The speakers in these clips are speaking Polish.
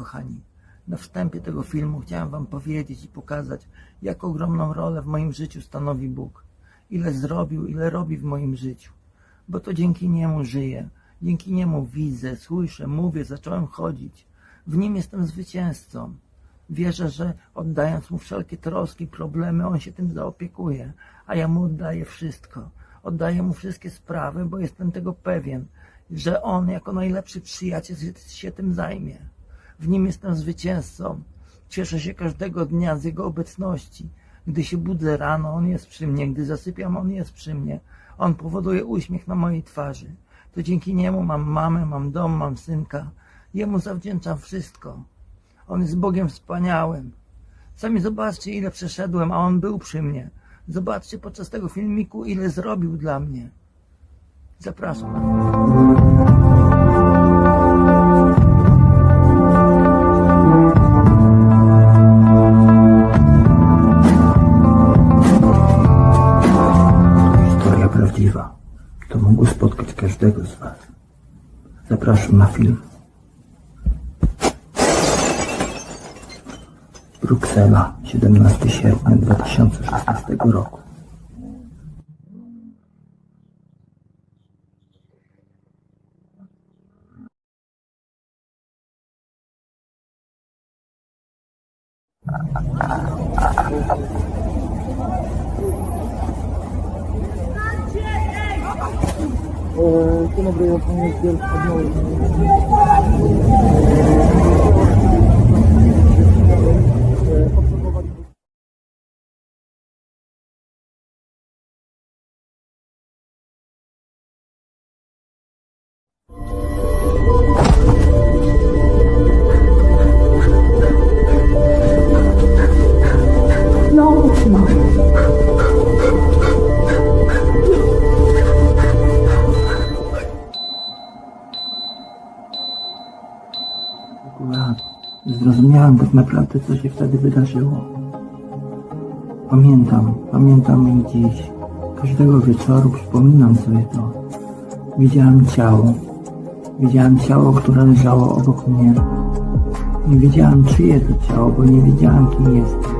Kochani, na wstępie tego filmu chciałem Wam powiedzieć i pokazać, jak ogromną rolę w moim życiu stanowi Bóg. Ile zrobił, ile robi w moim życiu. Bo to dzięki Niemu żyję. Dzięki Niemu widzę, słyszę, mówię, zacząłem chodzić. W Nim jestem zwycięzcą. Wierzę, że oddając Mu wszelkie troski, problemy, On się tym zaopiekuje, a ja Mu oddaję wszystko. Oddaję Mu wszystkie sprawy, bo jestem tego pewien, że On jako najlepszy przyjaciel się tym zajmie. W Nim jestem zwycięzcą. Cieszę się każdego dnia z Jego obecności. Gdy się budzę rano, On jest przy mnie. Gdy zasypiam, On jest przy mnie. On powoduje uśmiech na mojej twarzy. To dzięki Niemu mam mamę, mam dom, mam synka. Jemu zawdzięczam wszystko. On jest Bogiem wspaniałym. Sami zobaczcie, ile przeszedłem, a On był przy mnie. Zobaczcie podczas tego filmiku, ile zrobił dla mnie. Zapraszam. Zapraszam na film. Bruksela, 17 sierpnia 2016 roku. Dzień dobry, ja pan zrozumiałem tak naprawdę, co się wtedy wydarzyło. Pamiętam, pamiętam i dziś. Każdego wieczoru przypominam sobie to. Widziałem ciało. Widziałem ciało, które leżało obok mnie. Nie wiedziałem, czyje to ciało, bo nie wiedziałem, kim jestem.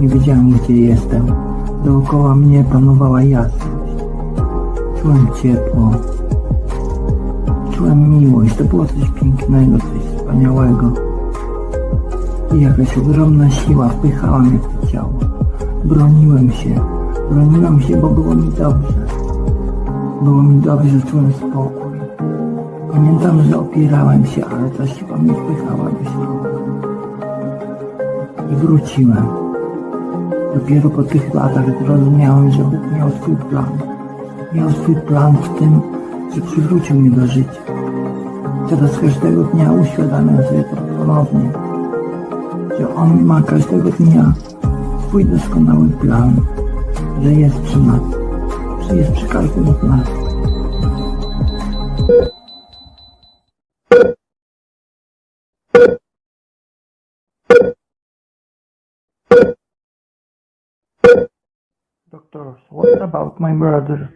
Nie wiedziałem, gdzie jestem. Dookoła mnie panowała jasność. Czułem ciepło, Czułem miłość, to było coś pięknego, coś wspaniałego. Jakaś ogromna siła wpychała mnie w to ciało. Broniłem się, broniłem się, bo było mi dobrze. Było mi dobrze, czułem spokój. Pamiętam, że opierałem się, ale ta siła mnie wpychała do środka. I wróciłem. Dopiero po tych latach zrozumiałem, że Bóg miał swój plan. Miał swój plan w tym, że przywrócił mnie do życia. Teraz każdego dnia uświadamiam sobie to ponownie, że On ma każdego dnia swój doskonały plan, że jest przy nas, że jest przy każdym z nas. Doctors, what about my brother?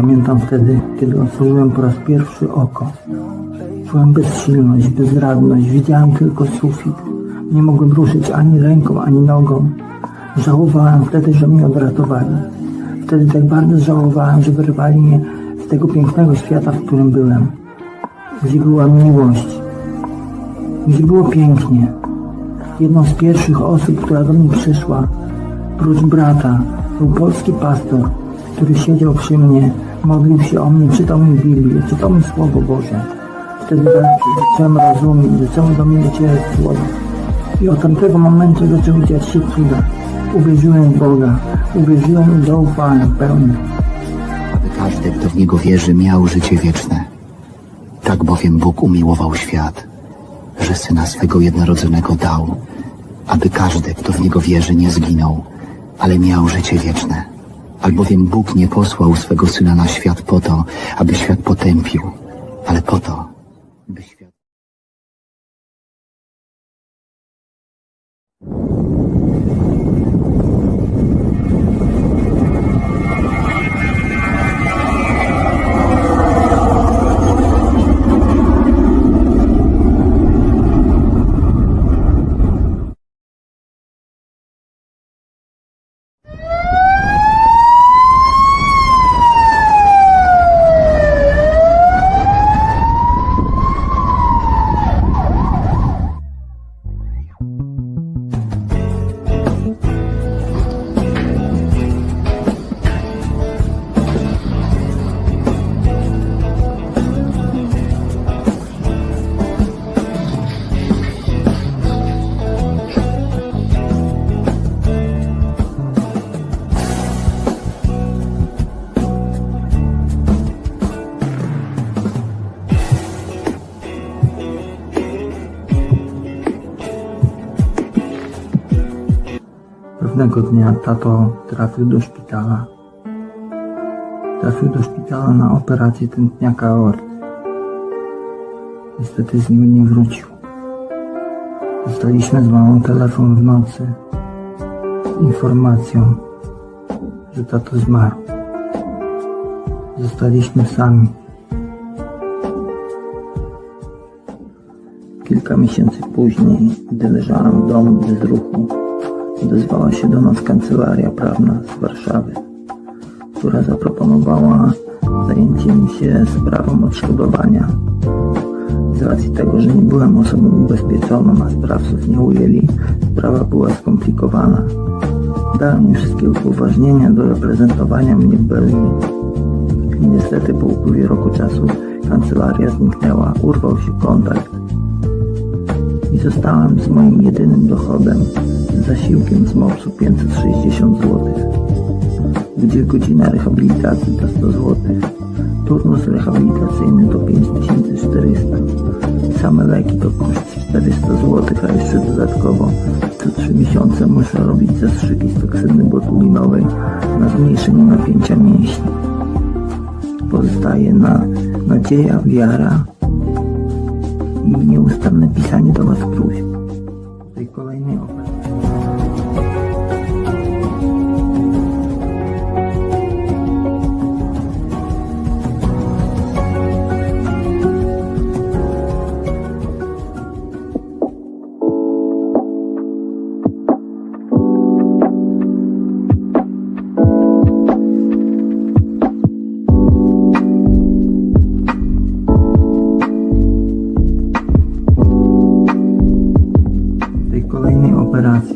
Pamiętam wtedy, kiedy otworzyłem po raz pierwszy oko. Czułem bezsilność, bezradność, widziałem tylko sufit. Nie mogłem ruszyć ani ręką, ani nogą. Żałowałem wtedy, że mnie odratowali. Wtedy tak bardzo żałowałem, że wyrwali mnie z tego pięknego świata, w którym byłem. Gdzie była miłość, gdzie było pięknie. Jedną z pierwszych osób, która do mnie przyszła, prócz brata, był polski pastor, który siedział przy mnie, modlił się o mnie, czytał mi Biblię, czytał mi Słowo Boże. Wtedy zacząłem rozumieć, zaczęło do mnie docierać Słowo. I od tamtego momentu zaczęły dziać się cuda. Uwierzyłem w Boga, uwierzyłem i zaufałem pełni. aby każdy, kto w Niego wierzy, miał życie wieczne. Tak bowiem Bóg umiłował świat, że Syna swego jednorodzonego dał, aby każdy, kto w Niego wierzy, nie zginął, ale miał życie wieczne. Albowiem Bóg nie posłał swego Syna na świat po to, aby świat potępił, ale po to, Pewnego dnia tato trafił do szpitala. Trafił do szpitala na operację tętniaka aorty. Niestety z niego nie wrócił. Dostaliśmy z mamą telefon w nocy z informacją, że tato zmarł. Zostaliśmy sami. Kilka miesięcy później, gdy leżałem w domu bez ruchu, odezwała się do nas kancelaria prawna z Warszawy, która zaproponowała zajęcie mi się sprawą odszkodowania. Z racji tego, że nie byłem osobą ubezpieczoną, a sprawców nie ujęli, sprawa była skomplikowana. Dałem mi wszystkie upoważnienia do reprezentowania mnie w Belgii. I niestety po upływie roku czasu kancelaria zniknęła, urwał się kontakt i zostałem z moim jedynym dochodem, z zasiłkiem z MOPS-u 560 zł, gdzie godzina rehabilitacji to 100 zł, turnus rehabilitacyjny to 5400, same leki to koszt 400 zł, a jeszcze dodatkowo co 3 miesiące muszę robić zastrzyki z toksyny botulinowej na zmniejszenie napięcia mięśni. Pozostaje na nadzieja, wiara i nieustanne pisanie do Was próśb.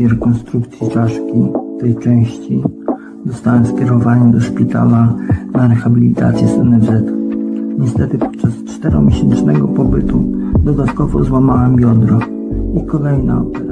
Operacji rekonstrukcji czaszki, tej części, dostałem skierowanie do szpitala na rehabilitację z NFZ. Niestety podczas czteromiesięcznego pobytu dodatkowo złamałem biodro i kolejna operacja.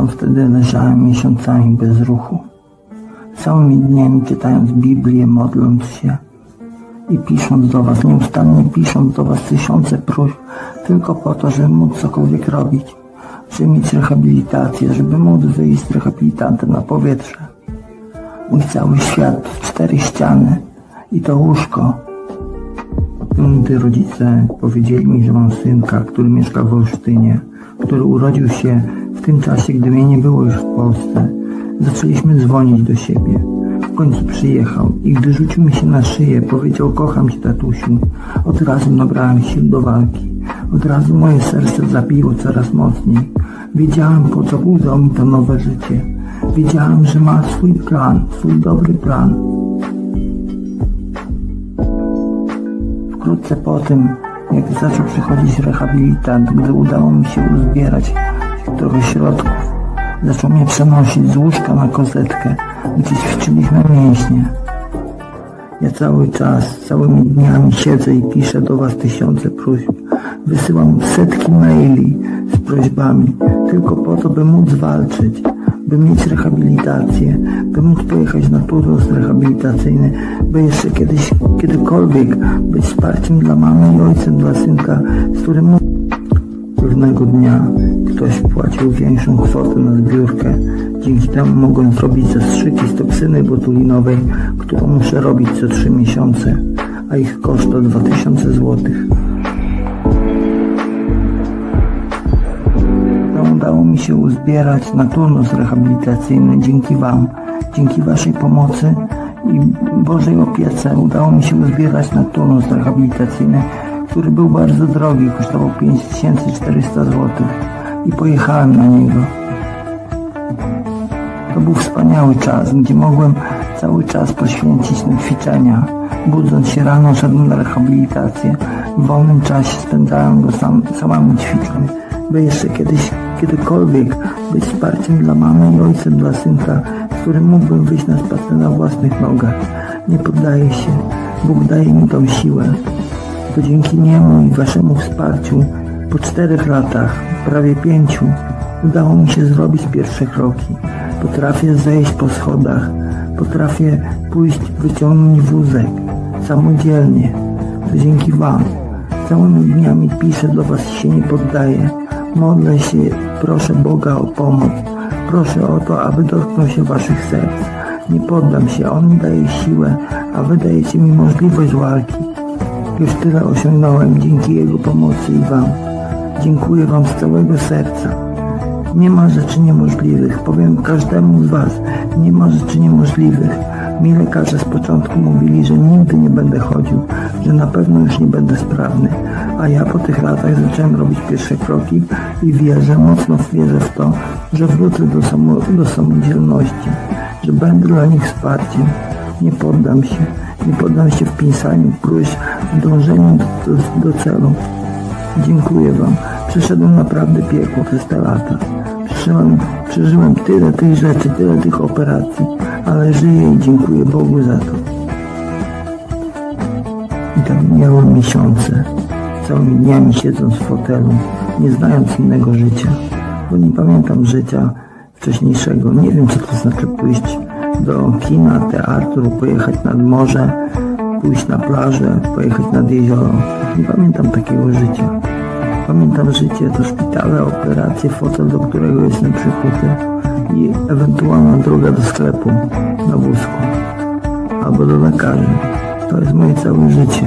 Pamiętam wtedy leżałem miesiącami bez ruchu. Całymi dniami czytając Biblię, modląc się i pisząc do Was, nieustannie pisząc do Was tysiące próśb, tylko po to, żeby móc cokolwiek robić, żeby mieć rehabilitację, żeby móc wyjść z rehabilitantem na powietrze. Mój cały świat, cztery ściany i to łóżko. Gdy rodzice powiedzieli mi, że mam synka, który mieszka w Olsztynie, który urodził się w tym czasie, gdy mnie nie było już w Polsce, zaczęliśmy dzwonić do siebie. W końcu przyjechał i gdy rzucił mi się na szyję, powiedział kocham cię tatusiu, od razu nabrałem sił do walki. Od razu moje serce zabiło coraz mocniej. Wiedziałem po co dał mi to nowe życie. Wiedziałem, że ma swój plan, swój dobry plan. Wkrótce po tym, jak zaczął przychodzić rehabilitant, gdy udało mi się uzbierać trochę środków, zaczął mnie przenosić z łóżka na kozetkę, gdzie ćwiczyliśmy mięśnie. Ja cały czas, całymi dniami siedzę i piszę do Was tysiące próśb. Wysyłam setki maili z prośbami, tylko po to, by móc walczyć, by mieć rehabilitację, by móc pojechać na turnus rehabilitacyjny, by jeszcze kiedyś, kiedykolwiek być wsparciem dla mamy i ojcem dla synka, z którym Pewnego dnia ktoś płacił większą kwotę na zbiórkę. Dzięki temu mogłem zrobić zastrzyki z toksyny botulinowej, którą muszę robić co 3 miesiące, a ich koszt to 2000 zł. Udało mi się uzbierać na turnus rehabilitacyjny dzięki Wam, dzięki Waszej pomocy i Bożej opiece udało mi się uzbierać na turnus rehabilitacyjny, który był bardzo drogi, kosztował 5400 zł i pojechałem na niego. To był wspaniały czas, gdzie mogłem cały czas poświęcić na ćwiczenia. Budząc się rano, szedłem na rehabilitację. W wolnym czasie spędzałem go sam, samemu ćwicząc, by jeszcze kiedyś, kiedykolwiek być wsparciem dla mamy i ojcem dla synka, z którym mógłbym wyjść na spacer na własnych nogach. Nie poddaję się. Bóg daje mi tą siłę. To dzięki niemu i waszemu wsparciu po czterech latach, prawie pięciu, udało mi się zrobić pierwsze kroki. Potrafię zejść po schodach, potrafię pójść, wyciągnąć wózek samodzielnie. To dzięki wam. Całymi dniami piszę do was i się nie poddaję. Modlę się, proszę Boga o pomoc. Proszę o to, aby dotknął się waszych serc. Nie poddam się, On mi daje siłę, a wy dajecie mi możliwość walki. Już tyle osiągnąłem dzięki Jego pomocy i Wam. Dziękuję Wam z całego serca. Nie ma rzeczy niemożliwych. Powiem każdemu z Was, nie ma rzeczy niemożliwych. Mi lekarze z początku mówili, że nigdy nie będę chodził, że na pewno już nie będę sprawny. A ja po tych latach zacząłem robić pierwsze kroki i wierzę, mocno wierzę w to, że wrócę do, samo, do samodzielności, że będę dla nich wsparciem. Nie poddam się, nie poddam się w pisaniu próśb, w dążeniu do, do, celu. Dziękuję Wam. Przeszedłem naprawdę piekło przez te lata. Przeżyłem, przeżyłem tyle tych rzeczy, tyle tych operacji, ale żyję i dziękuję Bogu za to. I tak miałem miesiące, całymi dniami siedząc w fotelu, nie znając innego życia, bo nie pamiętam życia wcześniejszego. Nie wiem, co to znaczy pójść do kina, teatru, pojechać nad morze, pójść na plażę, pojechać nad jezioro. Nie pamiętam takiego życia. Pamiętam życie to szpitale, operacje, fotel, do którego jestem przykuty i ewentualna droga do sklepu na wózku albo do lekarzy. To jest moje całe życie.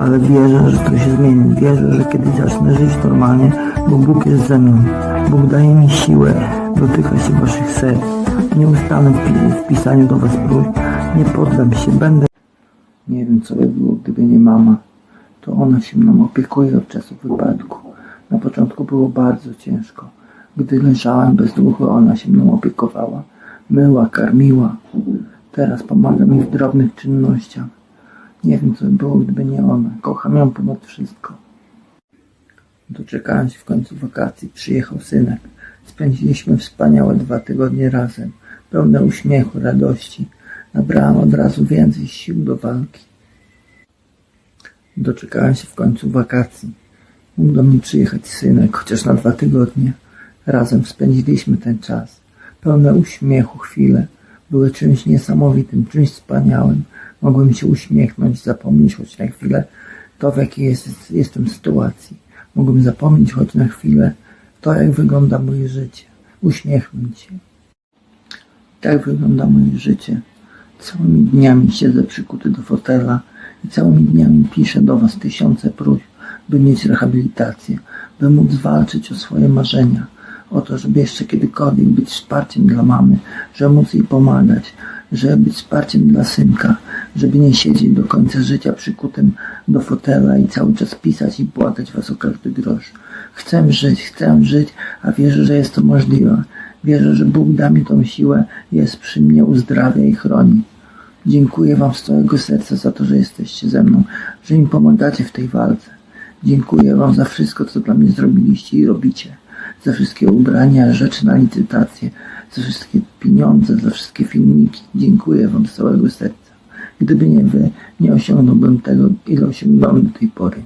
Ale wierzę, że to się zmieni. Wierzę, że kiedyś zacznę żyć normalnie, bo Bóg jest ze mną. Bóg daje mi siłę, dotyka się waszych serc. Nie ustanę w, pi- w pisaniu do was próśb. Nie poddam się, będę... Nie wiem, co by było, gdyby nie mama. To ona się mną opiekuje od czasu wypadku. Na początku było bardzo ciężko. Gdy leżałem bez ruchu, ona się mną opiekowała. Myła, karmiła. Teraz pomaga mi w drobnych czynnościach. Nie wiem, co by było, gdyby nie ona. Kocham ją ponad wszystko. Doczekałem się w końcu wakacji. Przyjechał synek. Spędziliśmy wspaniałe dwa tygodnie razem. Pełne uśmiechu, radości. Nabrałem od razu więcej sił do walki. Doczekałem się w końcu wakacji. Mógł do mnie przyjechać synek, chociaż na dwa tygodnie. Razem spędziliśmy ten czas. Pełne uśmiechu chwile. Były czymś niesamowitym, czymś wspaniałym. Mogłem się uśmiechnąć, zapomnieć choć na chwilę to, w jakiej jest, jestem sytuacji. Mogłem zapomnieć choć na chwilę to, jak wygląda moje życie. Uśmiechnąć się. Tak wygląda moje życie. Całymi dniami siedzę przykuty do fotela i całymi dniami piszę do Was tysiące próśb, by mieć rehabilitację, by móc walczyć o swoje marzenia, o to, żeby jeszcze kiedykolwiek być wsparciem dla mamy, żeby móc jej pomagać, żeby być wsparciem dla synka, żeby nie siedzieć do końca życia przykutym do fotela i cały czas pisać i płakać Was o każdy grosz. Chcę żyć, chcę żyć, a wierzę, że jest to możliwe. Wierzę, że Bóg da mi tą siłę, jest przy mnie, uzdrawia i chroni. Dziękuję Wam z całego serca za to, że jesteście ze mną, że mi pomagacie w tej walce. Dziękuję Wam za wszystko, co dla mnie zrobiliście i robicie. Za wszystkie ubrania, rzeczy na licytację, za wszystkie pieniądze, za wszystkie filmiki. Dziękuję Wam z całego serca. Gdyby nie Wy, nie osiągnąłbym tego, ile osiągnąłem do tej pory.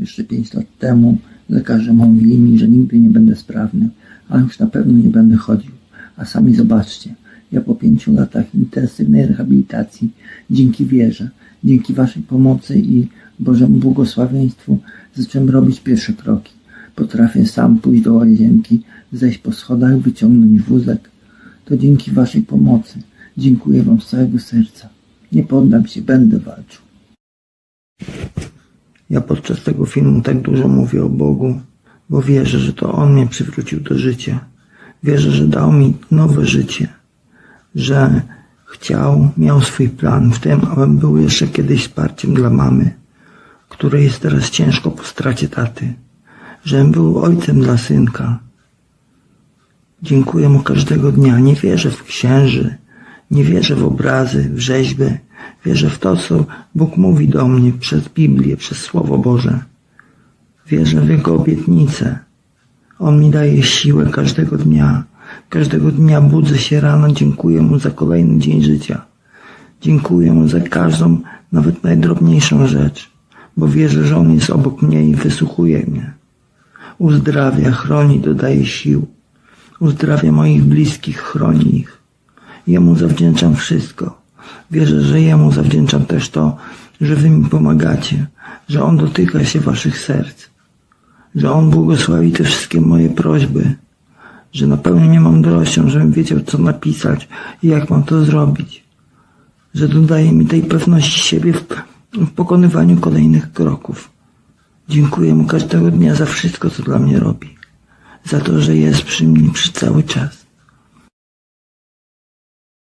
Jeszcze pięć lat temu lekarze mówili mi, że nigdy nie będę sprawny, ale już na pewno nie będę chodził. A sami zobaczcie, ja po pięciu latach intensywnej rehabilitacji, dzięki wierze, dzięki Waszej pomocy i Bożemu błogosławieństwu, zacząłem robić pierwsze kroki. Potrafię sam pójść do łazienki, zejść po schodach, wyciągnąć wózek. To dzięki Waszej pomocy. Dziękuję Wam z całego serca. Nie poddam się, będę walczył. Ja podczas tego filmu tak dużo mówię o Bogu, bo wierzę, że to On mnie przywrócił do życia. Wierzę, że dał mi nowe życie, że chciał, miał swój plan w tym, abym był jeszcze kiedyś wsparciem dla mamy, której jest teraz ciężko po stracie taty, żebym był ojcem dla synka. Dziękuję mu każdego dnia. Nie wierzę w księży, nie wierzę w obrazy, w rzeźby. Wierzę w to, co Bóg mówi do mnie przez Biblię, przez Słowo Boże. Wierzę w Jego obietnice. On mi daje siłę każdego dnia. Każdego dnia budzę się rano, dziękuję Mu za kolejny dzień życia. Dziękuję Mu za każdą nawet najdrobniejszą rzecz, bo wierzę, że On jest obok mnie i wysłuchuje mnie. Uzdrawia, chroni, dodaje sił. Uzdrawia moich bliskich, chroni ich. Jemu zawdzięczam wszystko. Wierzę, że Jemu zawdzięczam też to, że Wy mi pomagacie, że On dotyka się Waszych serc, że On błogosławi te wszystkie moje prośby, że napełni mnie mądrością, żebym wiedział, co napisać i jak mam to zrobić, że dodaje mi tej pewności siebie w, w pokonywaniu kolejnych kroków. Dziękuję Mu każdego dnia za wszystko, co dla mnie robi, za to, że jest przy mnie przez cały czas.